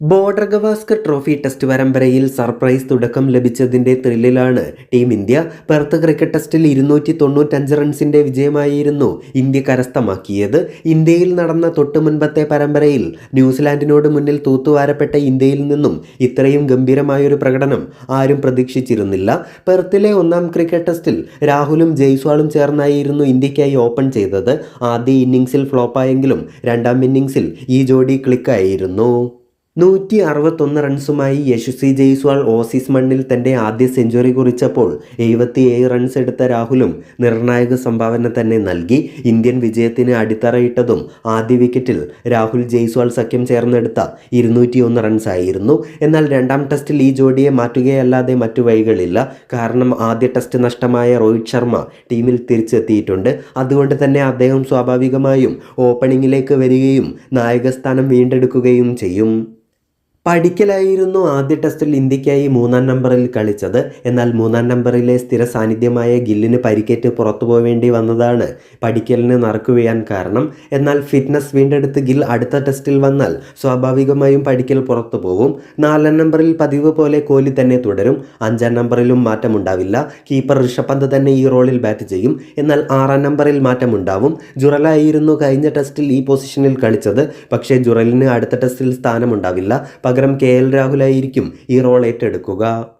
Border Gavaskar trophy test പരമ്പരയിൽ surprise തുടക്കം ലഭിച്ചതിന്റെ ത്രില്ലിലാണ് ടീം ഇന്ത്യ പെർത്ത് ക്രിക്കറ്റ് ടെസ്റ്റിൽ ഇരുന്നൂറ്റി തൊണ്ണൂറ്റഞ്ച് റൺസിന്റെ വിജയമായിരുന്നു ഇന്ത്യ കരസ്ഥമാക്കിയത്. ഇന്ത്യയിൽ നടന്ന തൊട്ടു മുൻപത്തെ പരമ്പരയിൽ ന്യൂസിലാൻഡിനോട് മുന്നിൽ തൂത്തുവാരപ്പെട്ട ഇന്ത്യയിൽ നിന്നും ഇത്രയും ഗംഭീരമായൊരു പ്രകടനം ആരും പ്രതീക്ഷിച്ചിരുന്നില്ല. പെർത്തിലെ ഒന്നാം ക്രിക്കറ്റ് ടെസ്റ്റിൽ രാഹുലും ജയ്സ്വാളും ചേർന്നായിരുന്നു ഇന്ത്യക്കായി ഓപ്പൺ ചെയ്തത്. ആദ്യ ഇന്നിംഗ്സിൽ ഫ്ലോപ്പായെങ്കിലും രണ്ടാം ഇന്നിംഗ്സിൽ ഈ ജോഡി ക്ലിക്കായിരുന്നു. നൂറ്റി അറുപത്തൊന്ന് റൺസുമായി യശസ്വി ജയ്സ്വാൾ ഓസീസ് മണ്ണിൽ തന്റെ ആദ്യ സെഞ്ചുറി കുറിച്ചപ്പോൾ എഴുപത്തിയേഴ് റൺസ് എടുത്ത രാഹുലും നിർണായക സംഭാവന തന്നെ നൽകി. ഇന്ത്യൻ വിജയത്തിന് അടിത്തറയിട്ടതും ആദ്യ വിക്കറ്റിൽ രാഹുൽ ജയ്സ്വാൾ സഖ്യം ചേർന്നെടുത്ത ഇരുന്നൂറ്റിയൊന്ന് റൺസായിരുന്നു. എന്നാൽ രണ്ടാം ടെസ്റ്റിൽ ഈ ജോഡിയെ മാറ്റുകയല്ലാതെ മറ്റു വഴികളില്ല. കാരണം ആദ്യ ടെസ്റ്റ് നഷ്ടമായ രോഹിത് ശർമ്മ ടീമിൽ തിരിച്ചെത്തിയിട്ടുണ്ട്. അതുകൊണ്ട് തന്നെ അദ്ദേഹം സ്വാഭാവികമായും ഓപ്പണിങ്ങിലേക്ക് വരികയും നായകസ്ഥാനം വീണ്ടെടുക്കുകയും ചെയ്യും. പഠിക്കലായിരുന്നു ആദ്യ ടെസ്റ്റിൽ ഇന്ത്യക്കായി മൂന്നാം നമ്പറിൽ കളിച്ചത്. എന്നാൽ മൂന്നാം നമ്പറിലെ സ്ഥിര സാന്നിധ്യമായ ഗില്ലിന് പരിക്കേറ്റ് പുറത്തു പോവേണ്ടി വന്നതാണ് പഠിക്കലിന് നറുക്ക് വീഴാൻ കാരണം. എന്നാൽ ഫിറ്റ്നസ് വീണ്ടെടുത്ത് ഗിൽ അടുത്ത ടെസ്റ്റിൽ വന്നാൽ സ്വാഭാവികമായും പഠിക്കൽ പുറത്തു പോകും നാലാം നമ്പറിൽ പതിവ് പോലെ കോഹ്ലി തന്നെ തുടരും. അഞ്ചാം നമ്പറിലും മാറ്റമുണ്ടാവില്ല. കീപ്പർ ഋഷഭ് പന്ത് തന്നെ ഈ റോളിൽ ബാറ്റ് ചെയ്യും. എന്നാൽ ആറാം നമ്പറിൽ മാറ്റമുണ്ടാവും. ജുറലായിരുന്നു കഴിഞ്ഞ ടെസ്റ്റിൽ ഈ പൊസിഷനിൽ കളിച്ചത്. പക്ഷേ ജുറലിന് അടുത്ത ടെസ്റ്റിൽ സ്ഥാനമുണ്ടാവില്ല. പകരം കെ എൽ രാഹുലായിരിക്കും ഈ റോൾ ഏറ്റെടുക്കുക.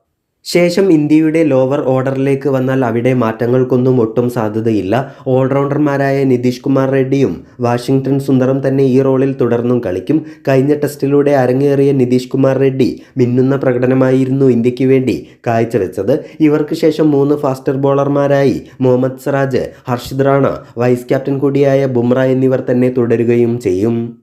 ശേഷം ഇന്ത്യയുടെ ലോവർ ഓർഡറിലേക്ക് വന്നാൽ അവിടെ മാറ്റങ്ങൾക്കൊന്നും ഒട്ടും സാധ്യതയില്ല. ഓൾറൗണ്ടർമാരായ നിതീഷ് കുമാർ റെഡ്ഡിയും വാഷിംഗ്ടൺ സുന്ദറും തന്നെ ഈ റോളിൽ തുടർന്നും കളിക്കും. കഴിഞ്ഞ ടെസ്റ്റിലൂടെ അരങ്ങേറിയ നിതീഷ് കുമാർ റെഡ്ഡി മിന്നുന്ന പ്രകടനമായിരുന്നു ഇന്ത്യയ്ക്ക് വേണ്ടി കാഴ്ചവെച്ചത്. ഇവർക്ക് ശേഷം മൂന്ന് ഫാസ്റ്റർ ബോളർമാരായി മുഹമ്മദ് സിറാജ് ഹർഷിദ് റാണ വൈസ് ക്യാപ്റ്റൻ കൂടിയായ ബുംറ എന്നിവർ തന്നെ തുടരുകയും ചെയ്യും.